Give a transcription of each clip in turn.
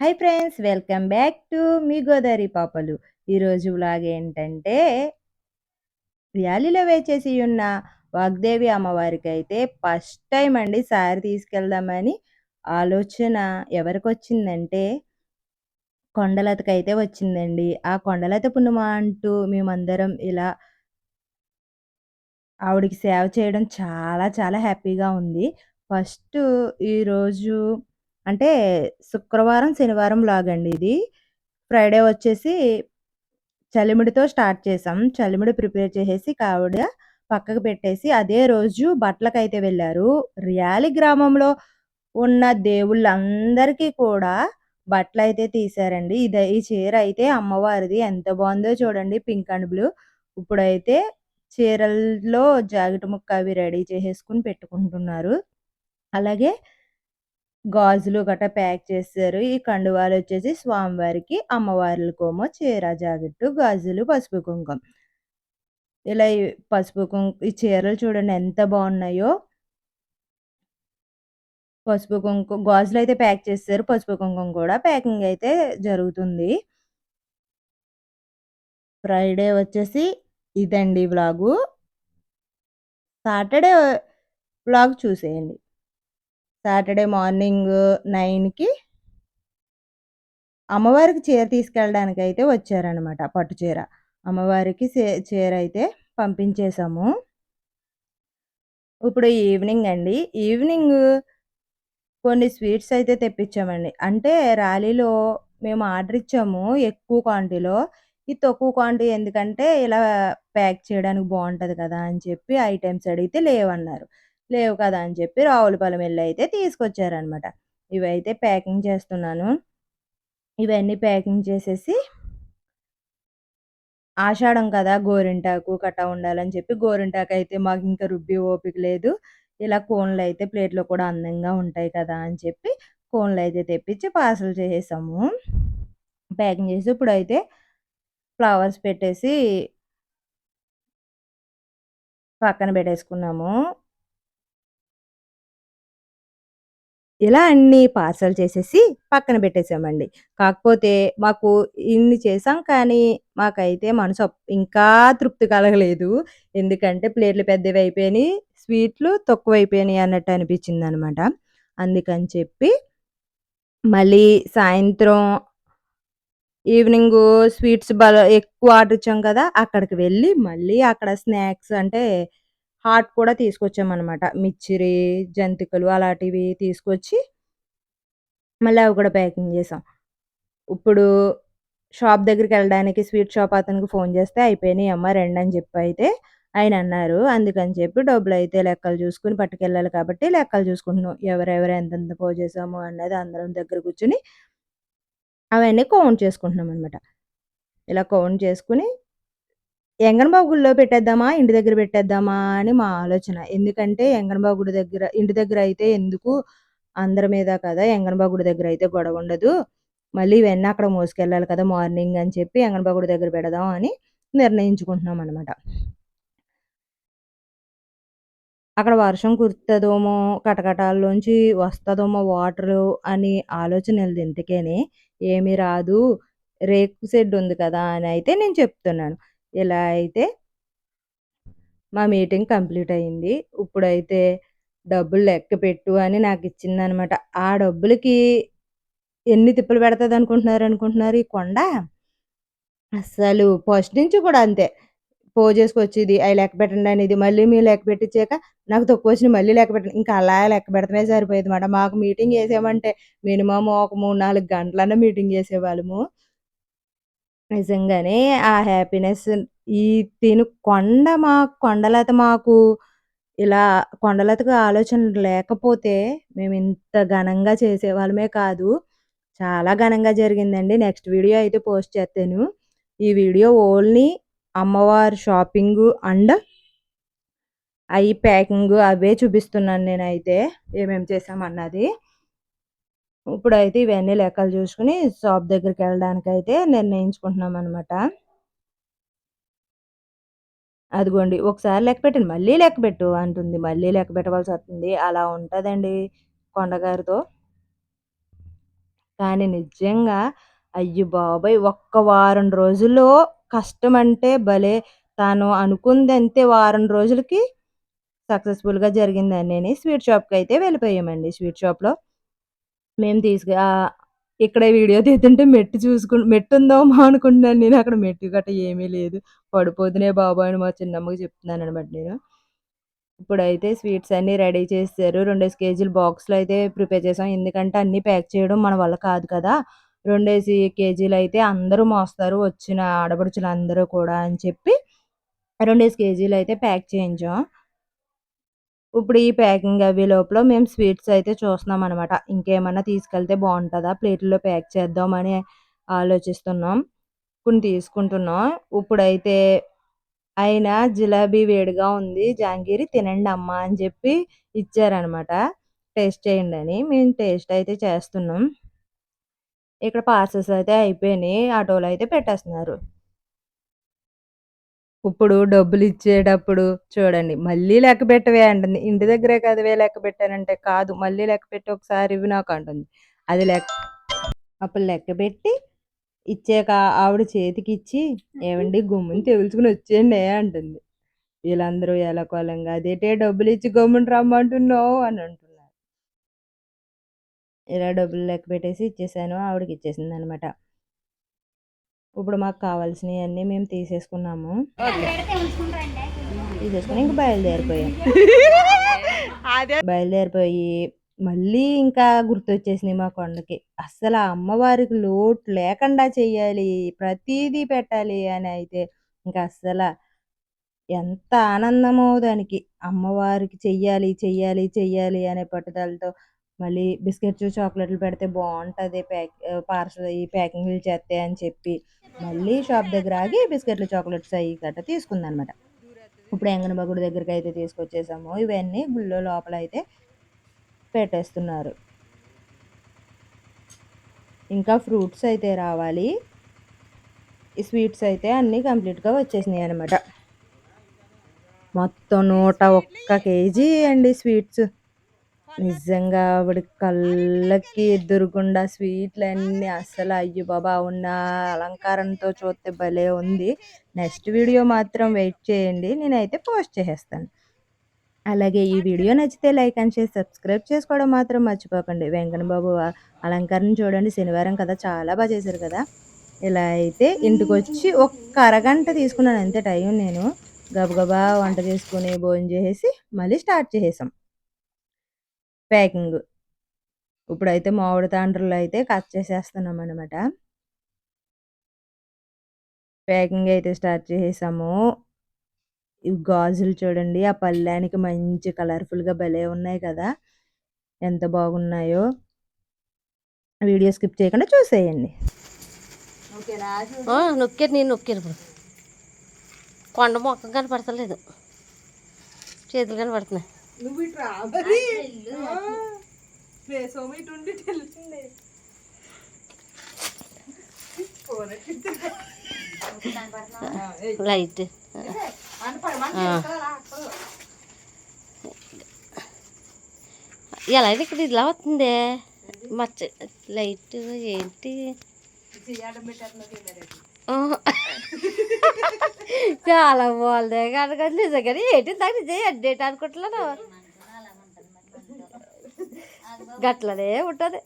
Hi friends welcome back to మీ గోదావరి పాపలు. ఈరోజు vlog ఏంటంటే ర్యాలీలో వేచేసి ఉన్న వాగ్దేవి అమ్మవారికి అయితే ఫస్ట్ టైం అండి సారి తీసుకెళ్దామని ఆలోచన ఎవరికి వచ్చిందంటే కొండలతకైతే వచ్చిందండి. ఆ కొండలత పుణ్యమ అంటూ మేమందరం ఇలా ఆవిడికి సేవ చేయడం చాలా చాలా హ్యాపీగా ఉంది. ఫస్ట్ ఈరోజు అంటే శుక్రవారం శనివారం లాగండి ఇది. ఫ్రైడే వచ్చేసి చలిమిడితో స్టార్ట్ చేసాం. చలిమిడి ప్రిపేర్ చేసేసి కావిడ పక్కకు పెట్టేసి అదే రోజు బట్టలకైతే వెళ్ళారు. రియాలి గ్రామంలో ఉన్న దేవుళ్ళందరికీ కూడా బట్టలు అయితే తీశారండి. ఇది ఈ చీర అయితే అమ్మవారిది. ఎంత బాగుందో చూడండి. Pink and blue. ఇప్పుడైతే చీరల్లో జాకెట్ ముక్క అవి రెడీ చేసేసుకుని పెట్టుకుంటున్నారు. అలాగే గాజులు గట్రా ప్యాక్ చేశారు ఈ కండువాలు వచ్చేసి స్వామివారికి అమ్మవార్లకేమో చీర జాకెట్టు గాజులు పసుపు కుంకుమ. ఇలా పసుపు కుంకు ఈ చీరలు చూడండి ఎంత బాగున్నాయో. పసుపు కుంకుమ గాజులు అయితే ప్యాక్ చేస్తారు పసుపు కుంకుమ కూడా ప్యాకింగ్ అయితే జరుగుతుంది. ఫ్రైడే వచ్చేసి ఇదండి వ్లాగు. సాటర్డే వ్లాగ్ చూసేయండి. సాటర్డే మార్నింగ్ నైన్కి అమ్మవారికి చీర తీసుకెళ్ళడానికి అయితే వచ్చారనమాట పట్టు చీర. అమ్మవారికి చీర అయితే పంపించేశాము. ఇప్పుడు ఈవినింగ్ అండి. ఈవినింగ్ కొన్ని స్వీట్స్ అయితే తెప్పించామండి. అంటే ర్యాలీలో మేము ఆర్డర్ ఇచ్చాము ఎక్కువ క్వాంటిటీలో. ఈ తక్కువ క్వాంటిటీ ఎందుకంటే ఇలా ప్యాక్ చేయడానికి బాగుంటుంది కదా అని చెప్పి ఐటమ్స్ అడిగితే లేవన్నారు. లేవు కదా అని చెప్పి రావులపాలెం వెళ్ళి అయితే తీసుకొచ్చారనమాట ఇవైతే ప్యాకింగ్ చేస్తున్నాను. ఇవన్నీ ప్యాకింగ్ చేసేసి ఆషాఢం కదా గోరింటాకు కట్ట ఉండాలని చెప్పి గోరింటాకు అయితే మాకు ఇంకా రుబ్బి ఓపిక లేదు. ఇలా కోన్లు అయితే ప్లేట్లో కూడా అందంగా ఉంటాయి కదా అని చెప్పి కోన్లు అయితే తెప్పించి పార్సల్ చేసేసాము. ప్యాకింగ్ చేసి ఇప్పుడు అయితే ఫ్లవర్స్ పెట్టేసి పక్కన పెట్టేసుకున్నాము. ఇలా అన్ని పార్సల్ చేసేసి పక్కన పెట్టేసామండి. కాకపోతే మాకు ఇన్ని చేసాం కానీ మాకైతే మనసు ఇంకా తృప్తి కలగలేదు. ఎందుకంటే ప్లేట్లు పెద్దవి అయిపోయినాయి స్వీట్లు తక్కువ అయిపోయినాయి అన్నట్టు అనిపించింది అనమాట అందుకని చెప్పి మళ్ళీ సాయంత్రం ఈవినింగ్ స్వీట్స్ బల ఎక్కువ ఆర్డర్ ఇచ్చాం కదా అక్కడికి వెళ్ళి మళ్ళీ అక్కడ స్నాక్స్ అంటే హాట్ కూడా తీసుకొచ్చామన్నమాట. మిచ్చిరి జంతికలు అలాంటివి తీసుకొచ్చి మళ్ళీ అవి కూడా ప్యాకింగ్ చేసాం. ఇప్పుడు షాప్ దగ్గరికి వెళ్ళడానికి స్వీట్ షాప్ అతనికి ఫోన్ చేస్తే అయిపోయినాయి అమ్మ రెండు అని చెప్పి అయితే ఆయన అన్నారు. అందుకని చెప్పి డబ్బులు అయితే లెక్కలు చూసుకుని పట్టుకెళ్ళాలి కాబట్టి లెక్కలు చూసుకుంటున్నాం. ఎవరెవరు ఎంతెంత పో చేసాము అన్నది అందరం దగ్గర కూర్చుని అవన్నీ కౌంట్ చేసుకుంటున్నాం అనమాట ఇలా కౌంట్ చేసుకుని ఎంగన్బాబు గుడిలో పెట్టేద్దామా? ఇంటి దగ్గర పెట్టేద్దామా? అని మా ఆలోచన. ఎందుకంటే ఎంగన్బాబు గుడి దగ్గర ఇంటి దగ్గర అయితే ఎందుకు? అందరి మీద కదా ఎంగన్బాబు గుడి దగ్గర అయితే గొడవ ఉండదు. మళ్ళీ ఇవన్నీ అక్కడ మోసుకెళ్ళాలి కదా మార్నింగ్ అని చెప్పి ఎంగన్బాబు గుడి దగ్గర పెడదాం అని నిర్ణయించుకుంటున్నాం అనమాట అక్కడ వర్షం కురుతుందోమో కటకటాల్లోంచి వస్తుందోమో వాటరు అని ఆలోచన వెళ్ళదు ఇంతకేనే ఏమీ రాదు. రేకు షెడ్ ఉంది కదా అని అయితే నేను చెప్తున్నాను. ఇలా అయితే మా మీటింగ్ కంప్లీట్ అయింది. ఇప్పుడైతే డబ్బులు లెక్క పెట్టు అని నాకు ఇచ్చిందనమాట. ఆ డబ్బులకి ఎన్ని తిప్పలు పెడుతుంది అనుకుంటున్నారు అనుకుంటున్నారు ఈ కొండ? అసలు ఫస్ట్ నుంచి కూడా అంతే. పో చేసుకొచ్చేది అవి లెక్క పెట్టండి అనేది మళ్ళీ మీరు లెక్క పెట్టించాక నాకు తక్కువ వచ్చిన మళ్ళీ లెక్క పెట్టండి. ఇంకా అలా లెక్క పెడతనే సరిపోయేది అనమాట మాకు మీటింగ్ చేసామంటే మినిమం ఒక మూడు నాలుగు గంటలన్నా మీటింగ్ చేసేవాళ్ళము. నిజంగానే ఆ హ్యాపీనెస్ ఈ తిను కొండ మా కొండలత మాకు ఇలా కొండలతకు ఆలోచన లేకపోతే మేము ఇంత ఘనంగా చేసేవాళ్ళమే కాదు. చాలా ఘనంగా జరిగిందండి. నెక్స్ట్ వీడియో అయితే పోస్ట్ చేస్తాను. ఈ వీడియో ఓన్లీ అమ్మవారి షాపింగు అండ్ అయి ప్యాకింగు అవే చూపిస్తున్నాను నేనైతే ఏమేమి చేసామన్నది. ఇప్పుడైతే ఇవన్నీ లెక్కలు చూసుకుని షాప్ దగ్గరికి వెళ్ళడానికైతే నిర్ణయించుకుంటున్నామనమాట. అదిగోండి ఒకసారి లెక్క పెట్టండి మళ్ళీ లెక్క పెట్టు అంటుంది. మళ్ళీ లెక్క పెట్టవలసి వస్తుంది. అలా ఉంటుందండి కొండగారితో. కానీ నిజంగా అయ్యి బాబోయ్! ఒక్క వారం రోజుల్లో కష్టమంటే భలే తాను అనుకుందంతే వారం రోజులకి సక్సెస్‌ఫుల్‌గా జరిగిందనేని స్వీట్ షాప్కి అయితే వెళ్ళిపోయామండి. స్వీట్ షాప్‌లో మేము తీసుకు ఇక్కడ ఇక్కడే వీడియో తీస్తుంటే మెట్టు చూసుకు మెట్టుందేమో అనుకుంటున్నాను నేను. అక్కడ మెట్టు గట్ట ఏమీ లేదు. పడిపోతున్నాయి బాబు అని మా చిన్నమ్మకి చెప్తున్నాను అనమాట నేను. ఇప్పుడైతే స్వీట్స్ అన్నీ రెడీ చేసేసారు. 2 కేజీల బాక్స్‌లో అయితే ప్రిపేర్ చేసాం. ఎందుకంటే అన్నీ ప్యాక్ చేయడం మన వల్ల కాదు కదా! రెండేసి కేజీలు అయితే అందరూ మోస్తారు వచ్చిన ఆడపడుచులందరూ కూడా అని చెప్పి రెండేసి కేజీలు అయితే ప్యాక్ చేయించాం. ఇప్పుడు ఈ ప్యాకింగ్ అవి లోపల మేము స్వీట్స్ అయితే చూస్తున్నాం అనమాట ఇంకేమన్నా తీసుకెళ్తే బాగుంటుందా ప్లేట్‌లో ప్యాక్ చేద్దామని ఆలోచిస్తున్నాం. కొన్ని తీసుకుంటున్నాం. ఇప్పుడైతే ఆయన జిలేబీ వేడిగా ఉంది. జాంగీరి అమ్మ అని చెప్పి ఇచ్చారనమాట. టేస్ట్ చేయండని. మేము టేస్ట్ అయితే చేస్తున్నాం. ఇక్కడ పార్సెల్స్ అయితే అయిపోయినాయి ఆటోలో అయితే పెట్టేస్తున్నారు. ఇప్పుడు డబ్బులు ఇచ్చేటప్పుడు చూడండి. మళ్ళీ లెక్క పెట్టవే అంటుంది. ఇంటి దగ్గరే కదవే లెక్క పెట్టానంటే, కాదు మళ్ళీ లెక్క పెట్టి ఒకసారి ఇవి నాకు అంటుంది. అది లెక్క అప్పుడు లెక్క పెట్టి ఇచ్చాక ఆవిడ చేతికిచ్చి, ఏమండి గమ్మున తెగుల్చుకొని వచ్చేయండి అంటుంది. వీళ్ళందరూ ఎలకోలంగా అదేటే డబ్బులు ఇచ్చి గమ్మున రమ్మంటున్నావు అని అంటున్నారు. ఇలా డబ్బులు లెక్క పెట్టేసి ఇచ్చేసాను. అనమాట ఇప్పుడు మాకు కావాల్సినయన్నీ మేము తీసేసుకున్నాము. తీసేసుకొని ఇంక బయలుదేరిపోయాం. బయలుదేరిపోయి మళ్ళీ ఇంకా గుర్తొచ్చేసినియి మా కొండకి. అస్సల ఆ అమ్మవారికి లోటు లేకుండా చెయ్యాలి. ప్రతీదీ పెట్టాలి అని అయితే ఇంక అస్సల ఎంత ఆనందమో దానికి. అమ్మవారికి చెయ్యాలి, చెయ్యాలి, చెయ్యాలి అనే పట్టుదలతో మళ్ళీ బిస్కెట్స్, చాక్లెట్‌లు పెడితే బాగుంటుంది ప్యాక్ పార్సల్ అయ్యి ప్యాకింగ్‌లు చేత్తే అని చెప్పి మళ్ళీ షాప్ దగ్గర ఆగి బిస్కెట్‌లు, చాక్లెట్స్ అయ్యి గట్ట తీసుకుందనమాట. ఇప్పుడు ఎంగనమ్మ దగ్గరికి అయితే తీసుకొచ్చేసాము. ఇవన్నీ గుళ్ళో లోపలయితే పెట్టేస్తున్నారు. ఇంకా ఫ్రూట్స్ అయితే రావాలి. ఈ స్వీట్స్ అయితే అన్నీ కంప్లీట్‌గా వచ్చేసినాయి అనమాట మొత్తం 101 కేజీ అండి స్వీట్స్. నిజంగా ఆవిడ కళ్ళకి ఎదురుగుండా స్వీట్‌లన్నీ అసలు అయ్యో బాబా ఉన్న అలంకారంతో చూస్తే భలే ఉంది. నెక్స్ట్ వీడియో మాత్రం వెయిట్ చేయండి. నేనైతే పోస్ట్ చేసేస్తాను. అలాగే ఈ వీడియో నచ్చితే లైక్ అండ్ చేసి సబ్స్క్రైబ్ చేసుకోవడం మాత్రం మర్చిపోకండి. వెంకటబాబు అలంకారం అలంకరణ చూడండి శనివారం కదా! చాలా బాగా చేశారు కదా! ఇలా అయితే ఇంటికొచ్చి ఒక్క అరగంట తీసుకున్నాను అంతే టైం నేను. గబగబా వంట చేసుకొని, భోజనం చేసేసి మళ్ళీ స్టార్ట్ చేసేసాం. ప్యాకింగ్ ఇప్పుడైతే మామిడి తాండ్రులు అయితే కట్ చేసేస్తున్నాం అనమాట ప్యాకింగ్ అయితే స్టార్ట్ చేసేసాము. ఈ గాజులు చూడండి. ఆ పళ్ళానికి మంచి కలర్‌ఫుల్‌గా భలే ఉన్నాయి కదా! ఎంత బాగున్నాయో. వీడియో స్కిప్ చేయకుండా చూసేయండి. ఓకేనా? నొక్కారు నేను నొక్కేరు ఇప్పుడు కొండ మొక్క కనపడతలేదు చేతులు కనపడుతున్నాయి నువ్వు ఇటు రా. మరి. ఆ, ప్లేసోమో ఇటు ఉండి తెలిసింది. లైట్. ఎలా అయితే ఇక్కడ ఇలా వస్తుంది? మచ్చ లైట్ ఏంటి? చాలా బాగుంది. కనుక నిజంగానే ఏంటి? దాకా నిజం అడ్డేట్ అనుకుంటున్నాను? గట్లనే ఉంటుంది.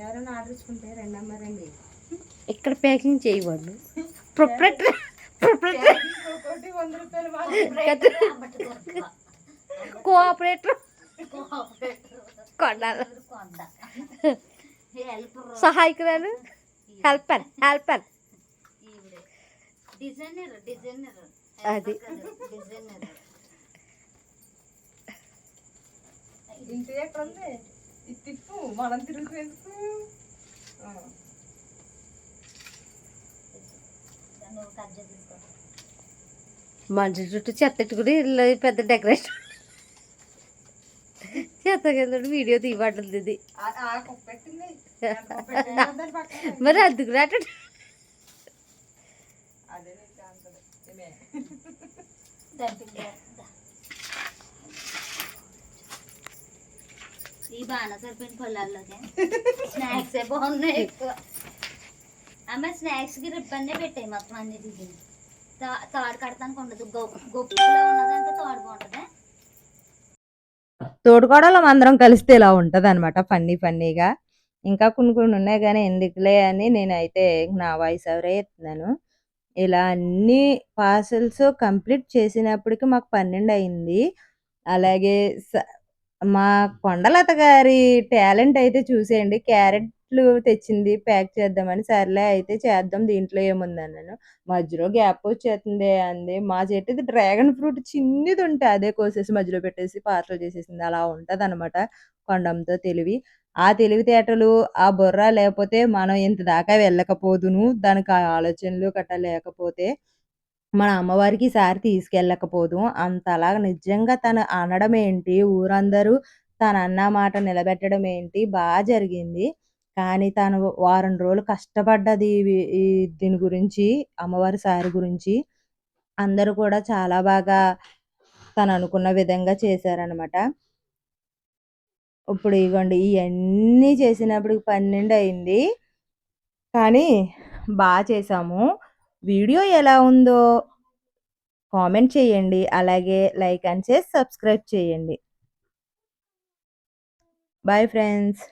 ఎవరైనా ఆర్డర్ ఇచ్చుకుంటే రెండమ్మ రండి. ఇక్కడ ప్యాకింగ్ చేయవాళ్ళు ప్రొపరేటర్ కోఆపరేటర్ కొన్నాళ్ళు సహాయకురాలు? Helper helper designer designer. అది. డిజైనర్ ఇంటి ఎక్కడ ఉంది తిప్పు మనం తిరుగు వేసుకో ఆ. నువ్వు కట్ చుట్టూ చెత్త ఎట్టుకుని ఇల్లు పెద్ద డెకరేషన్ చెత్త కింద వీడియో తీయబడుతుంది ఇది. మరి అందుకు రాట చేస్తా. ఈ బాగా సరిపోయిన పొలాల్లోకి. స్నాక్స్ బాగున్నాయి ఎక్కువ. అమ్మ స్నాక్స్కి రిబ్బన్నే పెట్టాయి మొత్తం అన్నిటికి తా- తాడు కడతానికి ఉండదు. గొప్ప గొప్పలో ఉన్నదంటే తాడు బాగుంటుందా. తోడుకోవడంలో అందరం కలిస్తే ఇలా ఉంటది అనమాట ఫన్నీ ఫన్నీగా. ఇంకా కొన్ని కొన్ని ఉన్నాయి కానీ ఎందుకులే అని నేనైతే నా వాయిస్ ఎవరే ఎత్తున్నాను ఇలా అన్ని పార్సల్స్ కంప్లీట్ చేసినప్పటికి మాకు పన్నెండు అయింది. అలాగే మా కొండలత గారి టాలెంట్ అయితే చూసేయండి. క్యారెట్ క్యారెట్లు తెచ్చింది ప్యాక్ చేద్దామని. సర్లే అయితే చేద్దాం దీంట్లో ఏముంది అన్నాను. మధ్యలో గ్యాప్ వచ్చేస్తుంది అంది. మా చెట్టుది డ్రాగన్ ఫ్రూట్ చిన్నది ఉంటే అదే కోసేసి మధ్యలో పెట్టేసి పార్సల్ చేసేసింది. అలా ఉంటుంది అనమాట కొండంతో తెలివి. ఆ తెలివితేటలు ఆ బుర్ర లేకపోతే మనం ఇంత దాకా వెళ్ళకపోదును. దానికి ఆ ఆలోచనలు గట్ట లేకపోతే మన అమ్మవారికి సారి తీసుకెళ్ళకపోదు. అంతలాగా నిజంగా తను అనడం ఏంటి ఊరందరూ తను అన్న మాట నిలబెట్టడం ఏంటి బాగా జరిగింది. కానీ తను వారం రోజులు కష్టపడ్డది ఈ దీని గురించి అమ్మవారి సారి గురించి. అందరూ కూడా చాలా బాగా తను అనుకున్న విధంగా చేశారనమాట ఇప్పుడు ఇగోండి ఇవన్నీ చేసినప్పుడు పన్నెండు అయింది. కానీ బాగా చేసాము వీడియో ఎలా ఉందో కామెంట్ చేయండి. అలాగే లైక్ అండ్ చేసి సబ్స్క్రైబ్ చేయండి. Bye friends.